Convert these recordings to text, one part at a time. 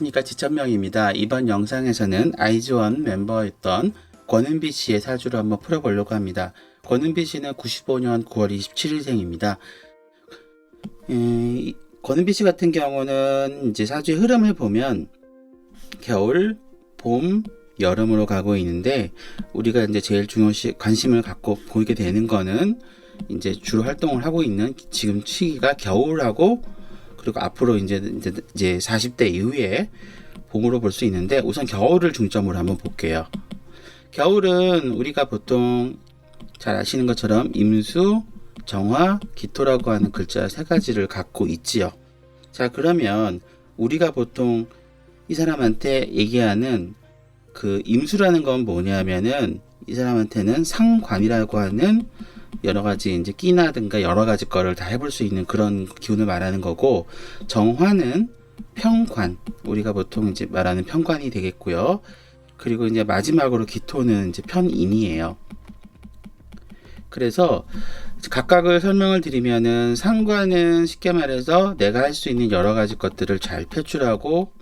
안녕하십니까 지천명입니다. 이번 영상에서는 아이즈원 멤버였던 권은비 씨의 사주를 한번 풀어보려고 합니다. 권은비 씨는 95년 9월 27일생입니다. 음, 권은비 씨 같은 경우는 이제 사주의 흐름을 보면 겨울, 봄, 여름으로 가고 있는데 우리가 이제 제일 중요시 관심을 갖고 보이게 되는 거는 이제 주로 활동을 하고 있는 지금 시기가 겨울하고 그리고 앞으로 이제 이제, 이제 40대 이후에 봄으로 볼 수 있는데 우선 겨울을 중점으로 한번 볼게요. 겨울은 우리가 보통 잘 아시는 것처럼 임수, 정화, 기토라고 하는 글자 세 가지를 갖고 있지요. 자, 그러면 우리가 보통 이 사람한테 얘기하는 그 임수라는 건 뭐냐면은 이 사람한테는 상관이라고 하는 여러 가지 이제 끼나든가 여러 가지 거를 다 해볼 수 있는 그런 기운을 말하는 거고 정화는 평관 우리가 보통 이제 말하는 평관이 되겠고요. 그리고 이제 마지막으로 기토는 이제 편인이에요. 그래서 각각을 설명을 드리면은 상관은 쉽게 말해서 내가 할 수 있는 여러 가지 것들을 잘 표출하고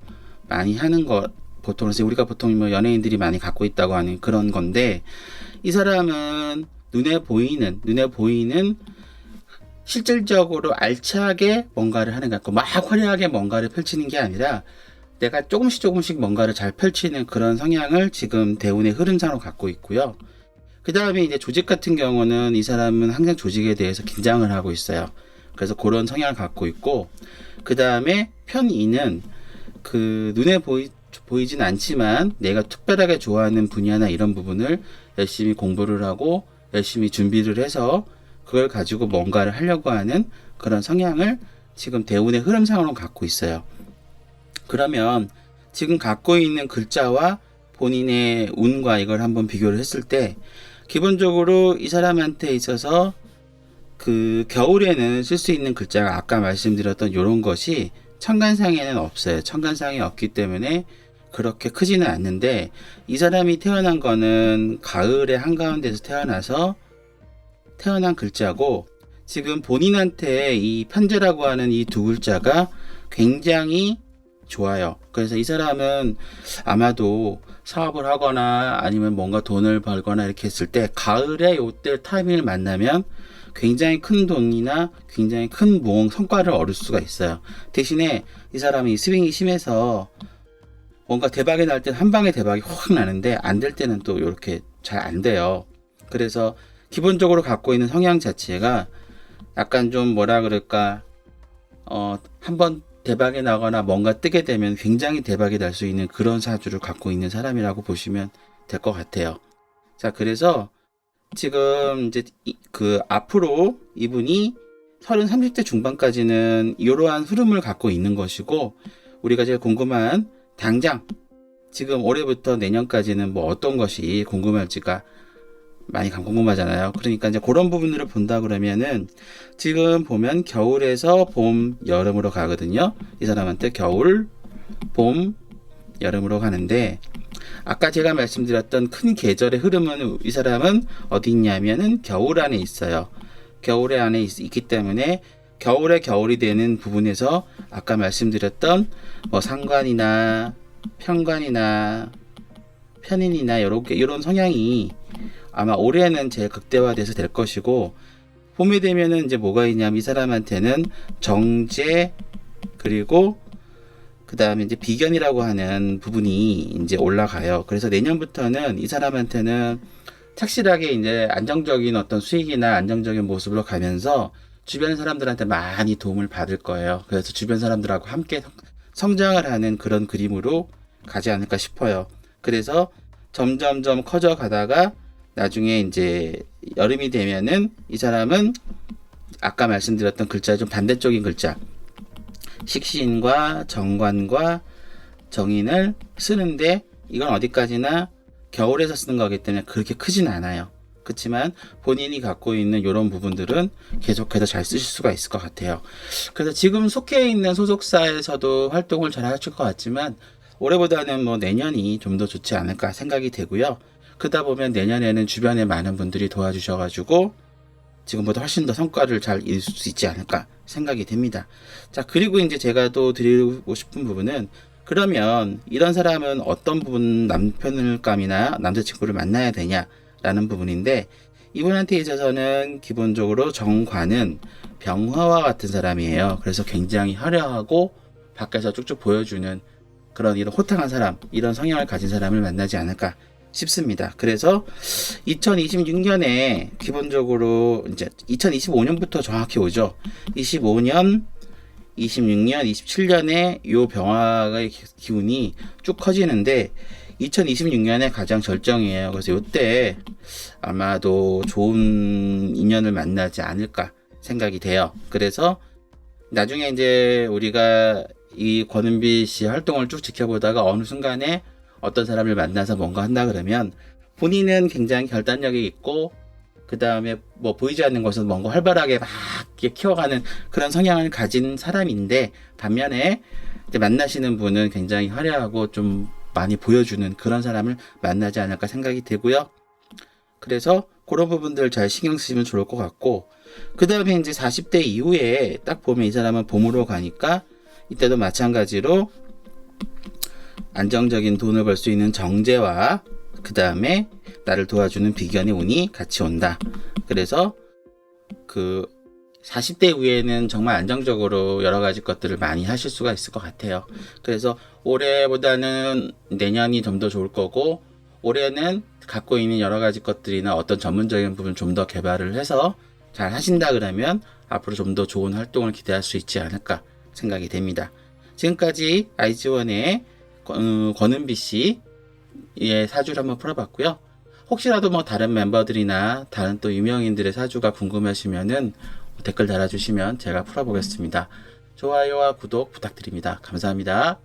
많이 하는 것 보통 이제 우리가 보통 뭐 연예인들이 많이 갖고 있다고 하는 그런 건데 이 사람은 눈에 보이는 눈에 보이는 실질적으로 알차게 뭔가를 하는 것 같고 막 화려하게 뭔가를 펼치는 게 아니라 내가 조금씩 조금씩 뭔가를 잘 펼치는 그런 성향을 지금 대운의 흐름상으로 갖고 있고요. 그 다음에 이제 조직 같은 경우는 이 사람은 항상 조직에 대해서 긴장을 하고 있어요. 그래서 그런 성향을 갖고 있고, 그 다음에 편이는 그 눈에 보이, 보이진 않지만 내가 특별하게 좋아하는 분야나 이런 부분을 열심히 공부를 하고 열심히 준비를 해서 그걸 가지고 뭔가를 하려고 하는 그런 성향을 지금 대운의 흐름상으로 갖고 있어요. 그러면 지금 갖고 있는 글자와 본인의 운과 이걸 한번 비교를 했을 때 기본적으로 이 사람한테 있어서 그 겨울에는 쓸 수 있는 글자가 아까 말씀드렸던 이런 것이 천간상에는 없어요. 천간상에 없기 때문에 그렇게 크지는 않는데 이 사람이 태어난 거는 가을의 한가운데서 태어나서 태어난 글자고 지금 본인한테 이 편제라고 하는 이 두 글자가 굉장히 좋아요. 그래서 이 사람은 아마도 사업을 하거나 아니면 뭔가 돈을 벌거나 이렇게 했을 때 가을에 요때 타이밍을 만나면 굉장히 큰 돈이나 굉장히 큰 무언 성과를 얻을 수가 있어요. 대신에 이 사람이 스윙이 심해서 뭔가 대박이 날때한 방에 대박이 확 나는데 안 될 때는 또 이렇게 잘 안 돼요. 그래서 기본적으로 갖고 있는 성향 자체가 약간 좀 뭐라 그럴까 어 한번 대박이 나거나 뭔가 뜨게 되면 굉장히 대박이 날 수 있는 그런 사주를 갖고 있는 사람이라고 보시면 될 것 같아요. 자, 그래서 지금 이제 이- 그 앞으로 이분이 30, 30대 중반까지는 이러한 흐름을 갖고 있는 것이고 우리가 제일 궁금한 당장 지금 올해부터 내년까지는 뭐 어떤 것이 궁금할지가 많이 궁금하잖아요. 그러니까 이제 그런 부분들을 본다 그러면은 지금 보면 겨울에서 봄, 여름으로 가거든요. 이 사람한테 겨울, 봄, 여름으로 가는데 아까 제가 말씀드렸던 큰 계절의 흐름은 이 사람은 어디 있냐면은 겨울 안에 있어요. 겨울에 안에 있, 있기 때문에 겨울에 겨울이 되는 부분에서 아까 말씀드렸던 뭐 상관이나 편관이나 편인이나 이렇게 이런 성향이 아마 올해는 제일 극대화돼서 될 것이고 봄이 되면은 이제 뭐가 있냐면 이 사람한테는 정제 그리고 그 다음에 이제 비견이라고 하는 부분이 이제 올라가요. 그래서 내년부터는 이 사람한테는 착실하게 이제 안정적인 어떤 수익이나 안정적인 모습으로 가면서 주변 사람들한테 많이 도움을 받을 거예요. 그래서 주변 사람들하고 함께 성- 성장을 하는 그런 그림으로 가지 않을까 싶어요. 그래서 점점점 커져 가다가 나중에 이제 여름이 되면은 이 사람은 아까 말씀드렸던 글자 좀 반대쪽인 글자 식신과 정관과 정인을 쓰는데 이건 어디까지나 겨울에서 쓰는 거기 때문에 그렇게 크진 않아요. 그렇지만 본인이 갖고 있는 이런 부분들은 계속해서 잘 쓰실 수가 있을 것 같아요. 그래서 지금 속해 있는 소속사에서도 활동을 잘 하실 것 같지만 올해보다는 뭐 내년이 좀 더 좋지 않을까 생각이 되고요. 그러다 보면 내년에는 주변에 많은 분들이 도와주셔가지고 지금보다 훨씬 더 성과를 잘 이룰 수 있지 않을까 생각이 됩니다. 자, 그리고 이제 제가 또 드리고 싶은 부분은 그러면 이런 사람은 어떤 부분 남편을감이나 남자친구를 만나야 되냐라는 부분인데 이분한테 있어서는 기본적으로 정관은 병화와 같은 사람이에요. 그래서 굉장히 화려하고 밖에서 쭉쭉 보여주는 그런 이런 호탕한 사람, 이런 성향을 가진 사람을 만나지 않을까 싶습니다. 그래서 2026년에 기본적으로 이제 2025년부터 정확히 오죠. 25년, 26년, 27년에 요 병화의 기- 기운이 쭉 커지는데 2026년에 가장 절정이에요. 그래서 요때 아마도 좋은 인연을 만나지 않을까 생각이 돼요. 그래서 나중에 이제 우리가 이 권은비 씨 활동을 쭉 지켜보다가 어느 순간에 어떤 사람을 만나서 뭔가 한다 그러면 본인은 굉장히 결단력이 있고 그 다음에 뭐 보이지 않는 것은 뭔가 활발하게 막 키워가는 그런 성향을 가진 사람인데 반면에 만나시는 분은 굉장히 화려하고 좀 많이 보여주는 그런 사람을 만나지 않을까 생각이 되고요. 그래서 그런 부분들 잘 신경 쓰시면 좋을 것 같고 그 다음에 이제 40대 이후에 딱 보면 이 사람은 봄으로 가니까 이때도 마찬가지로 안정적인 돈을 벌 수 있는 정제와 그 다음에 나를 도와주는 비견의 운이 같이 온다. 그래서 그 40대 이후에는 정말 안정적으로 여러 가지 것들을 많이 하실 수가 있을 것 같아요. 그래서 올해보다는 내년이 좀 더 좋을 거고 올해는 갖고 있는 여러 가지 것들이나 어떤 전문적인 부분 좀 더 개발을 해서 잘 하신다 그러면 앞으로 좀 더 좋은 활동을 기대할 수 있지 않을까 생각이 됩니다. 지금까지 아이즈원의 권- 어, 권은비 씨의 사주를 한번 풀어봤고요. 혹시라도 뭐 다른 멤버들이나 다른 또 유명인들의 사주가 궁금하시면은 댓글 달아주시면 제가 풀어보겠습니다. 좋아요와 구독 부탁드립니다. 감사합니다.